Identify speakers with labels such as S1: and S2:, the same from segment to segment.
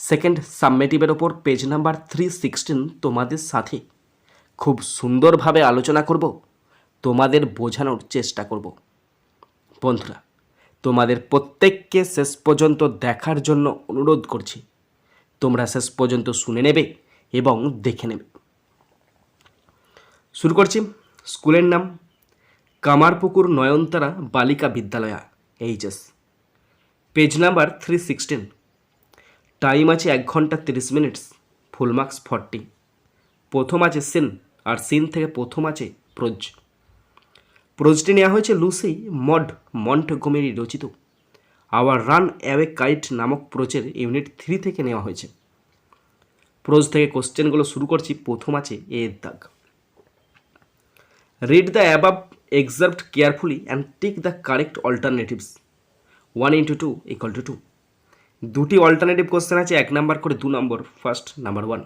S1: Second সাবমেটিভের ওপর page number three sixteen তোমাদের সাথে। খুব সুন্দরভাবে আলোচনা করব, তোমাদের বোঝানোর চেষ্টা করব। বন্ধুরা, তোমাদের প্রত্যেককে শেষ পর্যন্ত দেখার জন্য অনুরোধ করছি। তোমরা শেষ পর্যন্ত শুনে নেবে এবং দেখে নেবে। শুরু করছি। স্কুলের নাম Kamarpukur Nayantara Balika Vidyalaya, HS. Page number three sixteen time আছে এক ঘণ্টা তিরিশ মিনিটস, ফুল মার্কস ফর্টি। প্রথম আছে সিন, আর সিন থেকে প্রথম আছে প্রোজ। প্রোজটি নেওয়া হয়েছে লুসি মড মন্টগোমেরি রচিত। আওয়ার রান অ্যাওয়ে কাইট নামক প্রোচের ইউনিট থ্রি থেকে নেওয়া হয়েছে। প্রোজ থেকে কোশ্চেনগুলো শুরু করছি, প্রথম আছে এ এর দাগ। Read the above extract carefully, and take the correct alternatives. One into two equal to two. দুটি অল্টারনেটিভ কোশ্চেন আছে, এক নাম্বার করে দু নম্বর first number one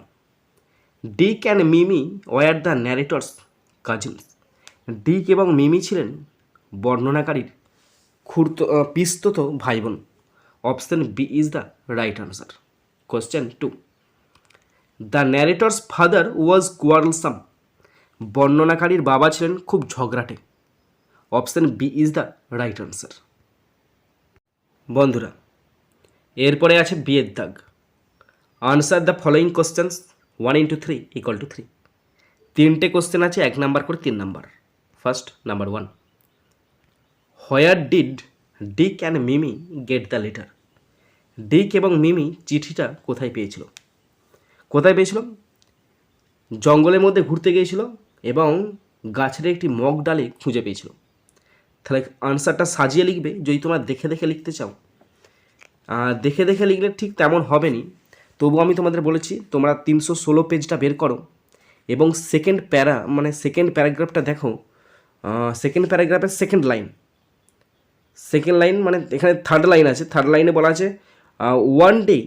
S1: Dick and Mimi were the narrator's cousins Dick এবং Mimi ছিলেন বর্ণনাকারীর খুর্ত পিস্তত ভাই বোন option B is the right answer question two the narrator's father was quarrelsome বর্ণনাকারীর বাবা ছিলেন খুব ঝগড়াটে। Option B is the right answer বন্ধুরা এরপরে আছে বিয়ের দাগ। Answer the following questions one into three equal to three তিনটে কোশ্চেন আছে, এক নাম্বার করে তিন number first number one where did Dick and Mimi get the letter Dick এবং মিমি চিঠিটা কোথায় পেয়েছিল? কোথায় পেয়েছিল? জঙ্গলের মধ্যে ঘুরতে গিয়েছিল এবং গাছের একটি মগ ডালে খুঁজে পেয়েছিল। তাহলে আনসারটা সাজিয়ে লিখবে, যদি তোমরা দেখে দেখে লিখতে চাও। দেখে দেখে লিখলে ঠিক তেমন হবে নি তবু আমি তোমাদের বলেছি, তোমরা তিনশো ষোলো পেজটা বের করো এবং সেকেন্ড প্যারা মানে সেকেন্ড প্যারাগ্রাফটা দেখো। সেকেন্ড প্যারাগ্রাফের সেকেন্ড লাইন সেকেন্ড লাইন মানে এখানে থার্ড লাইন আছে। থার্ড লাইনে বলা আছে one day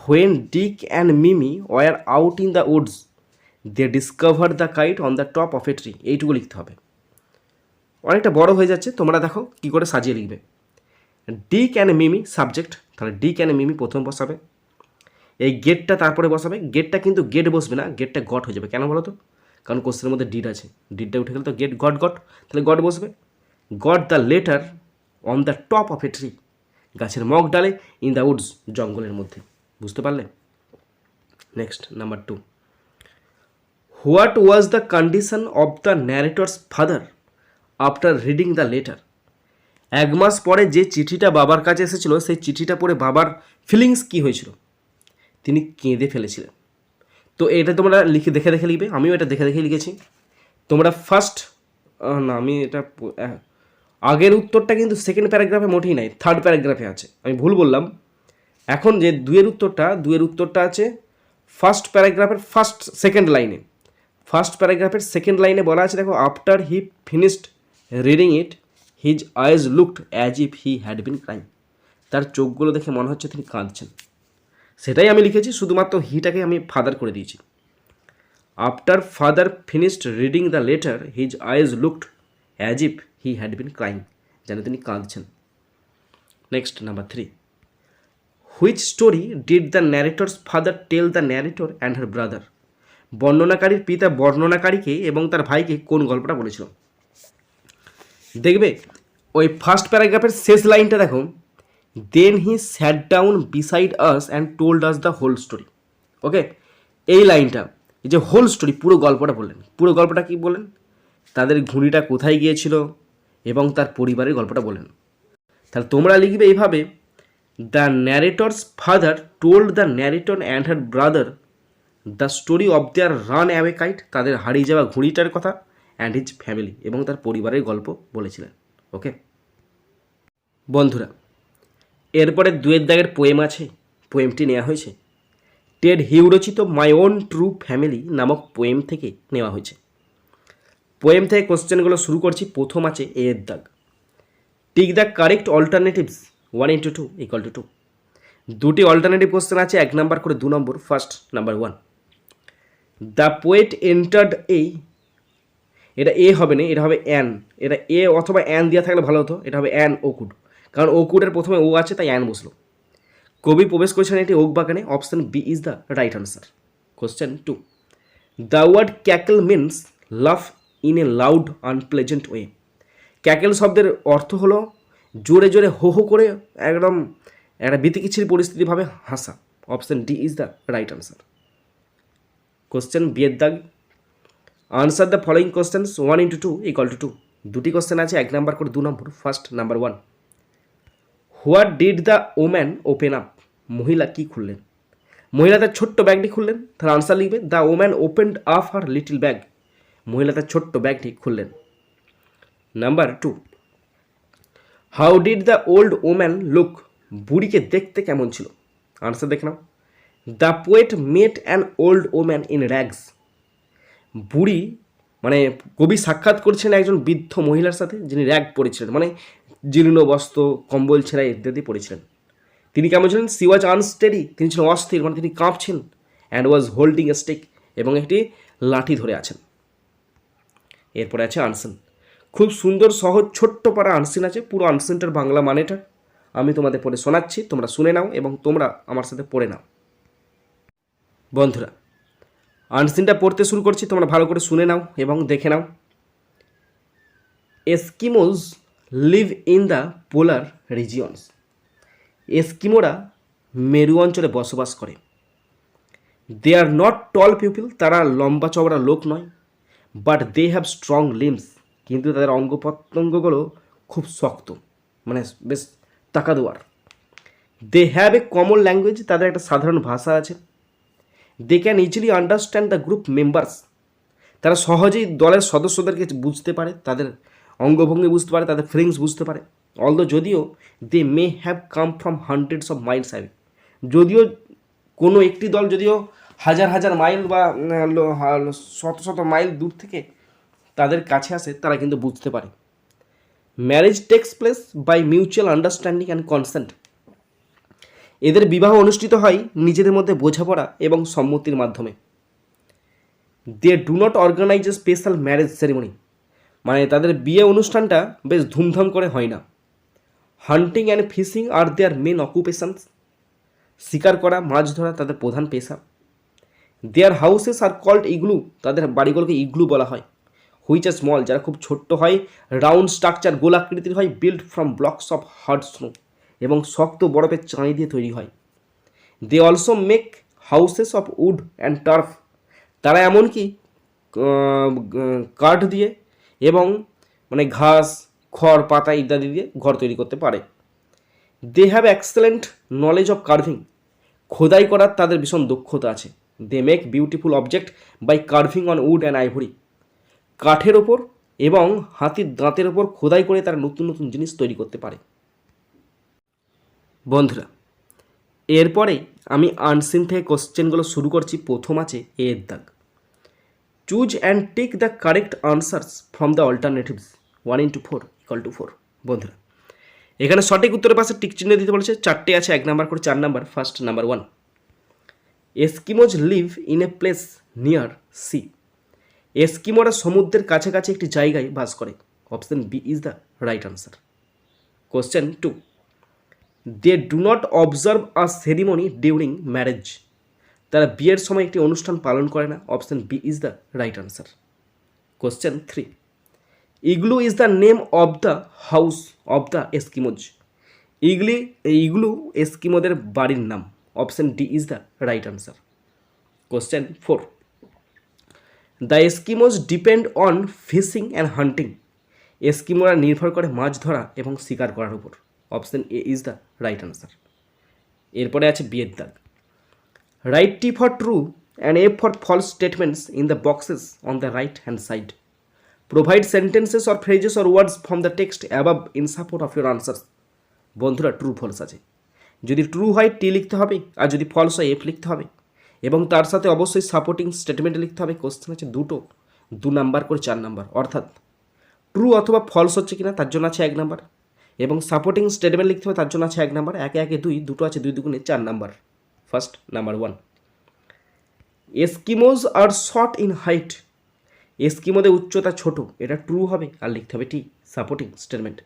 S1: when Dick and Mimi were out in the woods they discover the kite on the top of a tree এইটুকু লিখতে হবে। অনেকটা বড় হয়ে যাচ্ছে, তোমরা দেখো কী করে সাজিয়ে লিখবে। ডিক অ্যান্ড মিমি সাবজেক্ট তাহলে ডিক অ্যান্ড মিমি প্রথম বসাবে। এই গেটটা তারপরে বসাবে। গেটটা কিন্তু গেট বসবে না গেটটা গট হয়ে যাবে। কেন বলো তো? কারণ কোশ্চেনের মধ্যে ডিড আছে। ডিডটা উঠে গেলে তো গেট গট গট তাহলে গট বসবে। Got the letter on the top of a tree গাছের মগ ডালে ইন দ্য উডস জঙ্গলের মধ্যে। বুঝতে পারলে? Next number two what was the condition of the narrator's father after reading the letter এক মাস পরে যে চিঠিটা বাবার কাছে এসেছিল, সেই চিঠিটা পড়ে বাবার ফিলিংস কী হয়েছিল? তিনি কেঁদে ফেলেছিলেন। তো এটা তোমরা লিখে দেখে দেখে লিখবে, আমিও এটা দেখে দেখে লিখেছি। তোমরা ফার্স্ট না, আমি এটা আগের উত্তরটা কিন্তু সেকেন্ড প্যারাগ্রাফে মোটেই নাই থার্ড প্যারাগ্রাফে আছে। আমি ভুল বললাম। এখন যে দুয়ের উত্তরটা দুয়ের উত্তরটা আছে ফার্স্ট প্যারাগ্রাফের ফার্স্ট সেকেন্ড লাইনে ফার্স্ট প্যারাগ্রাফের সেকেন্ড লাইনে বলা আছে, দেখো after he finished reading it his eyes looked as if he had been crying তার চোখগুলো দেখে মনে হচ্ছে তিনি কাঁদছেন। সেটাই আমি লিখেছি, শুধুমাত্র হিটাকে আমি ফাদার করে দিয়েছি। After father finished reading the letter his eyes looked as if he had been crying যেন তিনি কাঁদছেন। Next number three which story did the narrator's father tell the narrator and her brother বর্ণনাকারীর পিতা বর্ণনাকারীকে এবং তার ভাইকে কোন গল্পটা বলেছিল? দেখবে, ওই ফার্স্ট প্যারাগ্রাফের শেষ লাইনটা দেখো। Then he sat down beside us and told us the whole story okay এই লাইনটা এই যে হোল স্টোরি পুরো গল্পটা বললেন। পুরো গল্পটা কি বললেন? তাদের ঘুড়িটা কোথায় গিয়েছিল এবং তার পরিবারের গল্পটা বললেন। তাহলে তোমরা লিখবে এইভাবে the narrator's father told the narrator and her brother the story of their runaway kite তাদের হারিয়ে যাওয়া ঘুড়িটার কথা। অ্যান্ড হিজ ফ্যামিলি এবং তার পরিবারের গল্প বলেছিলেন ওকে বন্ধুরা, এরপরে দুয়ের দাগের পোয়েম আছে পোয়েমটি নেওয়া হয়েছে। টেড হিউ রচিত মাই ওন ট্রু ফ্যামিলি নামক পোয়েম থেকে নেওয়া হয়েছে। পোয়েম থেকে কোশ্চেনগুলো শুরু করছি, প্রথম আছে এর দাগ। Tick the correct alternatives one into two equal to two two alternative question আছে, এক নাম্বার করে দু number first number one the poet entered এই এটা এ হবে না, এটা হবে অ্যান এটা এ অথবা অ্যান দেওয়া থাকলে ভালো হতো, এটা হবে অ্যান ওকুড কারণ ওকুডের প্রথমে ও আছে, তাই অ্যান বসল। কবি প্রবেশ করেছেন একটি ওক বাগানে, option B is the right answer question two the word cackle means laugh in a loud unpleasant way cackle শব্দের অর্থ হলো জোরে জোরে হো হো করে একদম একটা বিতিকিচ্ছির পরিস্থিতিভাবে হাসা। Option D is the right answer question বিয়ের দাগ। Answer the following questions one into two equal to two দুটি কোশ্চেন আছে, এক নাম্বার করে দু number first number one what did the woman open up মহিলা কি খুললেন? মহিলা তার ছোট্ট ব্যাগটি খুললেন, তার আনসার লিখবে the woman opened up her little bag মহিলা তার ছোট্ট ব্যাগটি খুললেন। Number two how did the old woman look বুড়িকে দেখতে কেমন ছিল? আনসার দেখে নাও। The poet met an old woman in rags বুড়ি মানে কবি সাক্ষাৎ করছেন একজন বৃদ্ধ মহিলার সাথে, যিনি র্যাগ পরেছিলেন মানে জীর্ণ বস্ত্র, কম্বল, ছেঁড়া ইত্যাদি পরেছিলেন তিনি কেমন ছিলেন? সি ওয়াজ আনস্টেডি, তিনি ছিলেন অস্থির মানে তিনি কাঁপছেন and was holding a stick এবং একটি লাঠি ধরে আছেন। এরপরে আছে আনসেন। খুব সুন্দর, সহজ, ছোট্ট পাড়া আনসিন আছে, পুরো আনসিনটার বাংলা মানেটা আমি তোমাদের পড়ে শোনাচ্ছি, তোমরা শুনে নাও এবং তোমরা আমার সাথে পড়ে নাও। বন্ধুরা আনসিনটা পড়তে শুরু করছি, তোমরা ভালো করে শুনে নাও এবং দেখে নাও। Eskimos live in the polar regions এস্কিমোরা মেরু অঞ্চলে বসবাস করে। দে আর নট টল পিপল তারা লম্বা চওড়া লোক নয় but they have strong limbs কিন্তু তাদের অঙ্গ প্রত্যঙ্গগুলো খুব শক্ত মানে বেশ টাকা দেওয়ার they have a common language তাদের একটা সাধারণ ভাষা আছে। They can easily understand the group members তারা সহজেই দলের সদস্যদেরকে বুঝতে পারে, তাদের অঙ্গভঙ্গি বুঝতে পারে, তাদের ফিলিংস বুঝতে পারে। অলদো যদিও they may have come from hundreds of miles away যদিও কোনো একটি দল যদিও হাজার হাজার মাইল বা শত শত মাইল দূর থেকে তাদের কাছে আসে, তারা কিন্তু বুঝতে পারে। Marriage takes place by mutual understanding and consent এদের বিবাহ অনুষ্ঠিত হয় নিজেদের মধ্যে বোঝাপড়া এবং সম্মতির মাধ্যমে। They do not organise a special marriage ceremony মানে তাদের বিয়ে অনুষ্ঠানটা বেশ ধুমধাম করে হয় না। Hunting and fishing are their main occupations শিকার করা, মাছ ধরা তাদের প্রধান পেশা। Their houses are called igloo তাদের বাড়িগুলোকে ইগলু বলা হয়। হুইচ আর স্মল যারা খুব ছোট্ট হয় রাউন্ড স্ট্রাকচার গোলাকৃতির হয় build from blocks of hard snow এবং শক্ত বরফের চাঁই দিয়ে তৈরি হয়। They also make houses of wood and turf তারা এমনকি কাঠ দিয়ে এবং মানে ঘাস, খড়, পাতা ইত্যাদি দিয়ে ঘর তৈরি করতে পারে। They have excellent knowledge of carving খোদাই করার তাদের ভীষণ দক্ষতা আছে। They make beautiful object by carving on wood and ivory কাঠের ওপর এবং হাতির দাঁতের ওপর খোদাই করে তারা নতুন নতুন জিনিস তৈরি করতে পারে। বন্ধুরা, এরপরে আমি আনসিন থেকে কোশ্চেনগুলো শুরু করছি। প্রথম আছে এর দাগ। Choose and take the correct answers from the alternatives one into four equal to four বন্ধুরা, এখানে সঠিক উত্তরের পাশে টিক চিহ্ন দিতে বলেছে। চারটে আছে, এক নাম্বার করে চার number first number one Eskimos live in a place near sea এস্কিমোরা সমুদ্রের কাছাকাছি একটি জায়গায় বাস করে। Option B is the right answer question two they do not observe a ceremony during marriage তারা বিয়ের সময় একটি অনুষ্ঠান পালন করে না। Option B is the right answer question three igloo is the name of the house of the Eskimos igloo igloo এস্কিমোদের বাড়ির নাম। Option D is the right answer question four the Eskimos depend on fishing and hunting এস্কিমোরা নির্ভর করে মাছ ধরা এবং শিকার করার উপর। Option A is the right answer এরপরে আছে বিয়ের দাগ। Write T for true and A for false statements in the boxes on the right hand side provide sentences or phrases or words from the text above in support of your answers বন্ধুরা true false আছে। যদি true হয় টি লিখতে হবে, আর যদি false হয় F লিখতে হবে। এবং তার সাথে অবশ্যই সাপোর্টিং স্টেটমেন্ট লিখতে হবে। কোশ্চেন আছে দুটো। দু নাম্বার করে চার নাম্বার অর্থাৎ ট্রু অথবা ফলস হচ্ছে কিনা, তার জন্য আছে এক নাম্বার এবং সাপোর্টিং স্টেটমেন্ট লিখতে হবে, তার জন্য আছে এক নাম্বার একে একে দুই, দুটো আছে দুই দুগুণে চার number first number one Eskimos are short in height এস্কিমোদের উচ্চতা ছোট, এটা ট্রু হবে, আর লিখতে হবে T supporting statement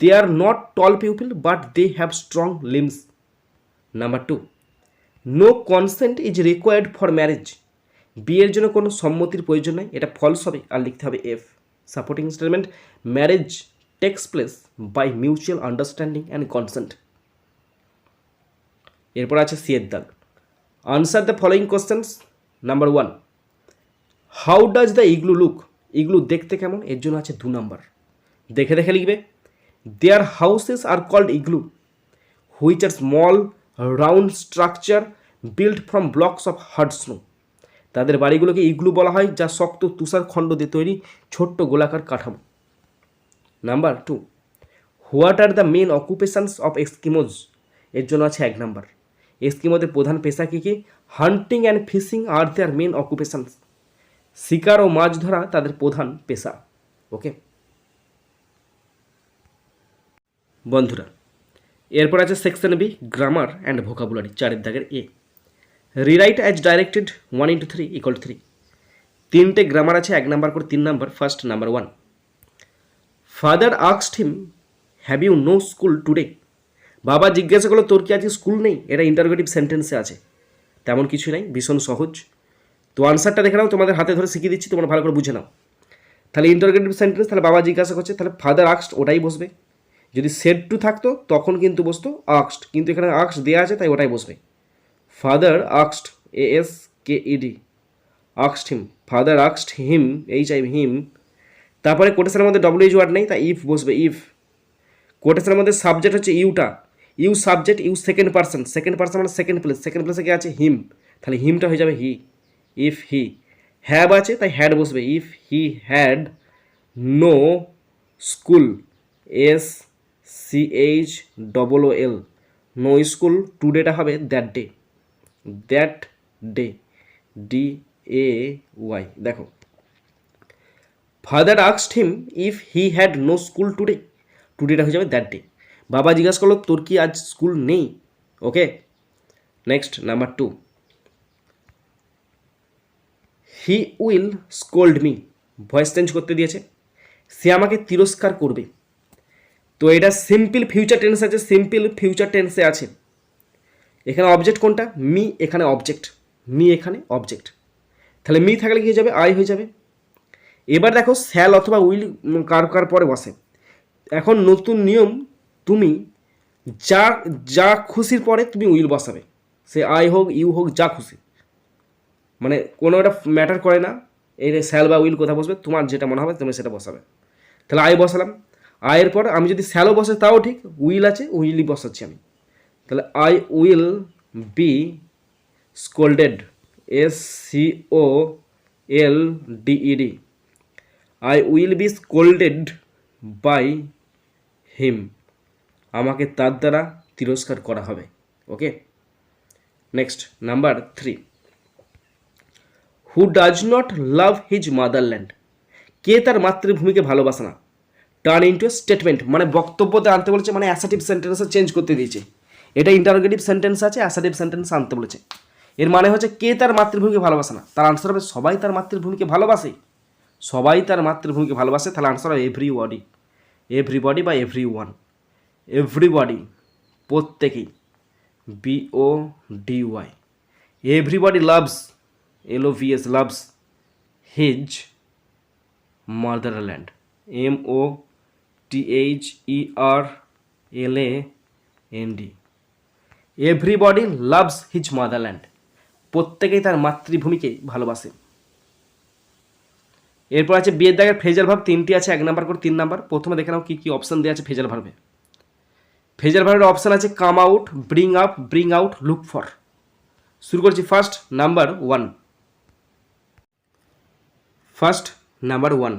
S1: they are not tall people but they have strong limbs number two no consent is required for marriage বিয়ের জন্য কোনো সম্মতির প্রয়োজন নাই, এটা ফলস হবে, আর লিখতে হবে F supporting statement marriage takes place by mutual understanding and consent এরপর আছে সিয়ের দাগ। Answer the following questions number one how does the igloo look igloo দেখতে কেমন? এর জন্য আছে দু নাম্বার দেখে দেখে লিখবে their houses are called igloo which are small round structure build from blocks of hard snow তাদের বাড়িগুলোকে ইগলু বলা হয়, যা শক্ত তুষার খণ্ড দিয়ে তৈরি, ছোট্ট গোলাকার কাঠামো। Number two what are the main occupations of Eskimos এর জন্য আছে এক নাম্বার এস্কিমোদের প্রধান পেশা কী কী? Hunting and fishing are their main occupations শিকার ও মাছ ধরা তাদের প্রধান পেশা। ওকে বন্ধুরা, এরপর আছে section B grammar and vocabulary চারের দাগের A rewrite as directed one into three equal three তিনটে গ্রামার আছে, এক নাম্বার করে তিন number first number one father আক্সড him have you no school today বাবা জিজ্ঞাসা করল, তোর কি আজকে স্কুল নেই? এটা ইন্টারোগেটিভ সেন্টেন্সে আছে। তেমন কিছু নাই, ভীষণ সহজ। তো আনসারটা দেখে নাও, তোমাদের হাতে ধরে শিখিয়ে দিচ্ছি, তোমরা ভালো করে বুঝে নাও। তাহলে ইন্টারোগেটিভ সেন্টেন্স তাহলে বাবা জিজ্ঞাসা করছে, তাহলে ফাদার আক্সড ওটাই বসবে? যদি সেড টু থাকতো, তখন কিন্তু বসতো আক্সড কিন্তু এখানে আক্সড দেওয়া আছে, তাই ওটাই বসবে। Father আক্সড A S K ED আক্সড him father আক্সড হিম এইচ আই হিম তারপরে কোটেশনের মধ্যে ডব্লিউ এইচ ওয়ার্ড নেই তাই ইফ বসবে ইফ কোটেশনের মধ্যে সাবজেক্ট হচ্ছে Yuta you subject you second person second person মানে সেকেন্ড প্লেস সেকেন্ড প্লেসে কি আছে? হিম তাহলে হিমটা হয়ে যাবে হি ইফ হি হ্যাভ আছে, তাই হ্যাড বসবে। If he had no school S C H double O L no school টুডেটা হবে that day that day D A Y দেখো father আক্সড him if he had no school today টুডেটা হয়ে যাবে that day বাবা জিজ্ঞাসা করল, তোর কি আজ স্কুল নেই? Okay next number two he will scold me voice change করতে দিয়েছে। সে আমাকে তিরস্কার করবে। তো এটা সিম্পল ফিউচার টেন্স আছে সিম্পল ফিউচার টেন্সে আছে। এখানে অবজেক্ট কোনটা? মি এখানে অবজেক্ট মি এখানে অবজেক্ট তাহলে মি থাকলে কি হয়ে যাবে? আই হয়ে যাবে। এবার দেখো স্যাল অথবা উইল কার কার পরে বসে এখন নতুন নিয়ম, তুমি যা যা খুশির পরে তুমি উইল বসাবে। সে আই হোক, ইউ হোক, যা খুশি। মানে কোনো একটা ম্যাটার করে না, এই স্যাল বা উইল কোথায় বসবে, তোমার যেটা মনে হবে, তুমি সেটা বসাবে। তাহলে আই বসালাম। আয়ের পর আমি যদি স্যালো বসে তাও ঠিক, উইল আছে, উইলই বসাচ্ছি আমি। তাহলে I will be scolded, S C O L D E D I will be scolded by him আমাকে তার দ্বারা তিরস্কার করা হবে। Okay next number three who does not love his motherland কে তার মাতৃভূমিকে ভালোবাসে না? টার্ন ইন্টু স্টেটমেন্ট মানে বক্তব্যতে আনতে বলেছে মানে অ্যাসাটিভ সেন্টেন্সে চেঞ্জ করতে দিয়েছে। এটা ইন্টারোগেটিভ সেন্টেন্স আছে অ্যাসাটিভ সেন্টেন্স আনতে বলেছে। এর মানে হচ্ছে, কে তার মাতৃভূমিকে ভালোবাসে না? তার আনসার হবে, সবাই তার মাতৃভূমিকে ভালোবাসে। সবাই তার মাতৃভূমিকে ভালোবাসে, তাহলে আনসার হবে এভরি বডি এভরিবডি বা এভরি ওয়ান এভরিবডি প্রত্যেকেই B O D Y everybody loves L O V S loves his motherland M O T H E R L A N D everybody loves his motherland প্রত্যেকেই তার মাতৃভূমিকে ভালোবাসে। এরপর আছে বিয়ের দাগের ফেজাল ভাব তিনটি আছে, এক নাম্বার করে তিন নাম্বার। প্রথমে দেখে নাও কী কী অপশান দেওয়া আছে ফেজাল ভার্বে ফেজাল ভার্বের অপশান আছে come out bring up bring out look for শুরু করছি first number one first number one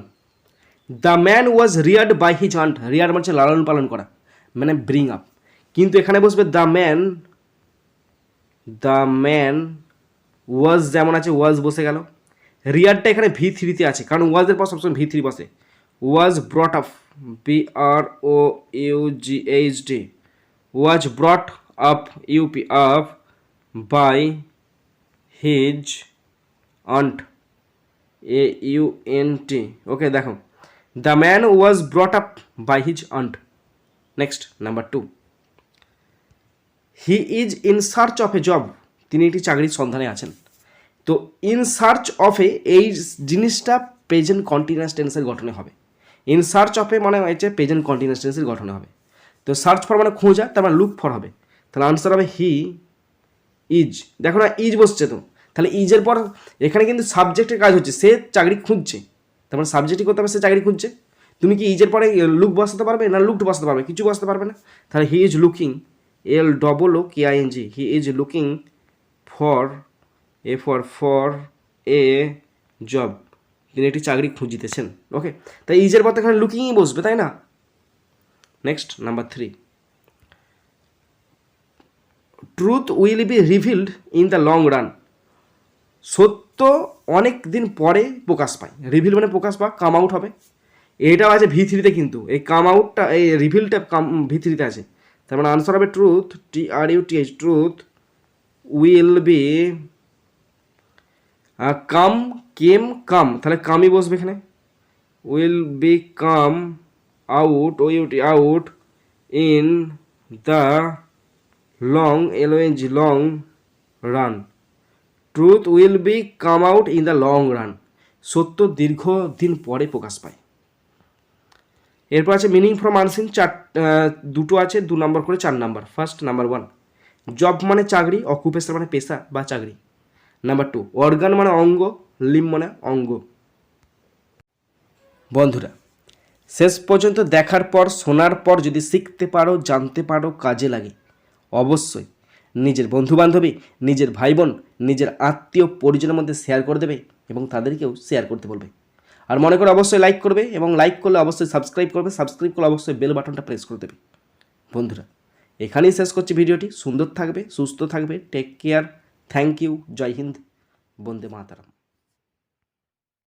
S1: the man was reared by his aunt reared মানে লালন পালন করা। মানে ব্রিং আপ কিন্তু এখানে বসবে the man the man was যেমন আছে ওয়াজ বসে গেল। রিয়ারটা এখানে ভি থ্রিতে আছে, কারণ ওয়াজের পর সবসময় ভি থ্রি বসে। Was brought up B R O U G H D was brought up U P up by his aunt A U N T. Okay, দেখো। The man was brought up by his aunt next, number two. He is in search of a job. তিনি একটি চাকরির সন্ধানে আছেন। তো in search অফে এই জিনিসটা present continuous টেন্সের গঠনে হবে। ইন সার্চ অফ মানে হচ্ছে প্রেজেন্ট কন্টিনিউয়াস টেন্সের গঠনে হবে। তো সার্চ ফর মানে খোঁজা তার মানে লুক ফর হবে। তাহলে আনসার হবে হি ইজ দেখো না ইজ বসছে তো। তাহলে ইজের পর এখানে কিন্তু সাবজেক্টের কাজ হচ্ছে, সে চাকরি খুঁজছে। তার মানে সাবজেক্টই করতে হবে, সে চাকরি খুঁজছে। তুমি কি ইজের পরে লুক বসাতে পারবে না লুকড বসাতে পারবে? কিছু বসাতে পারবে না। তাহলে he is looking L double O K I N G he is looking for a for for a job তিনি একটি চাকরি খুঁজিতেছেন। ওকে তাই ইজের তো এখানে লুকিংই বসবে, তাই না? Next number three truth will be revealed in the long run সত্য অনেক দিন পরে প্রকাশ পায়। রিভিল মানে প্রকাশ পাওয়া কাম আউট হবে। এটাও আছে ভি কিন্তু। এই কাম আউটটা এই রিভিলটা কাম ভি আছে। তার মানে আনসার হবে truth T R U T H truth will be come, came, come. তাহলে কামই বসবে এখানে। Will be come out, O U T, out in the long, L O N G, long run. Truth will be come out in the long run. সত্য দীর্ঘদিন পরে প্রকাশ পায়। এরপর আছে মিনিং ফ্রম আনসিন চার দুটো আছে, দু নম্বর করে চার number. First number one. Job মানে চাকরি, অকুপেশন মানে পেশা বা চাকরি। নাম্বার টু অর্গান মানে অঙ্গ লিম মানে অঙ্গ। বন্ধুরা, শেষ পর্যন্ত দেখার পর, শোনার পর যদি শিখতে পারো, জানতে পারো, কাজে লাগে, অবশ্যই নিজের বন্ধুবান্ধবী, নিজের ভাই বোন নিজের আত্মীয় পরিজনের মধ্যে শেয়ার করে দেবে এবং তাদেরকেও শেয়ার করতে বলবে। আর মনে করে অবশ্যই লাইক করবে এবং লাইক করলে অবশ্যই সাবস্ক্রাইব করবে সাবস্ক্রাইব করলে অবশ্যই বেল বাটনটা প্রেস করে দেবে। বন্ধুরা, এখানেই শেষ করছি ভিডিওটি সুন্দর থাকবে, সুস্থ থাকবে take care thank you Joy Hind Vande Mataram.